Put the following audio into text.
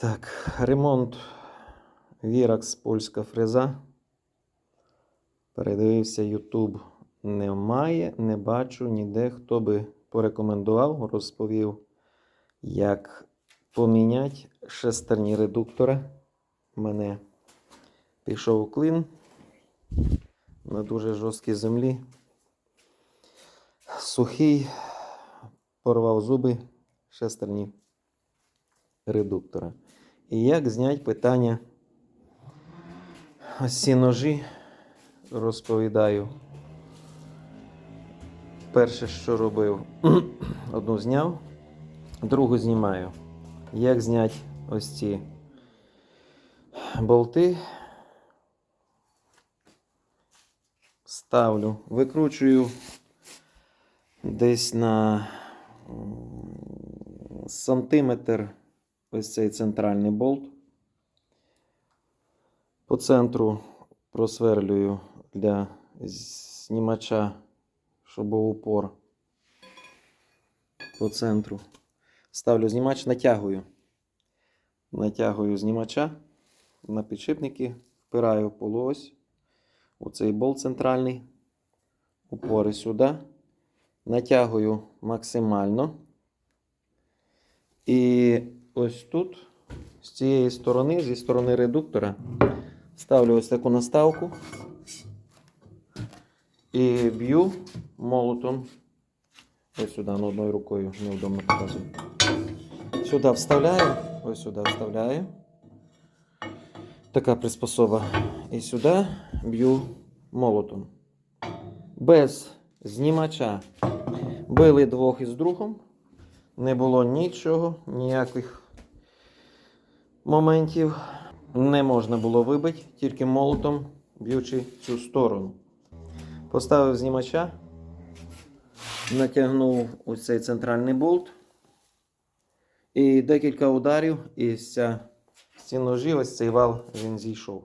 Так, ремонт Віракс польська фреза. Передивився YouTube. Немає, не бачу ніде, хто би порекомендував, розповів, як поміняти шестерні редуктора. Мене пішов клин на дуже жорсткій землі. Сухий, порвав зуби шестерні редуктора. І як зняти питання ось ці ножі, розповідаю. Перше, що робив, одну зняв, другу знімаю. Як зняти ось ці болти. Ставлю, викручую десь на сантиметр ось цей центральний болт. По центру просверлюю для знімача, щоб був упор. По центру. Ставлю знімач, натягую. Натягую знімача на підшипники, впираю полуось у цей болт центральний, упори сюди. Натягую максимально. І ось тут, з цієї сторони, зі сторони редуктора, ставлю ось таку наставку і б'ю молотом. Ось сюди, ну, одною рукою неудобно показую. Сюди вставляю, ось сюди вставляю. Така приспособа. І сюди б'ю молотом. Без знімача били двох із другом. Не було нічого, ніяких моментів. Не можна було вибити, тільки молотом б'ючи цю сторону. Поставив знімача, натягнув ось цей центральний болт. І декілька ударів, і з ці ножі, ось цей вал він зійшов.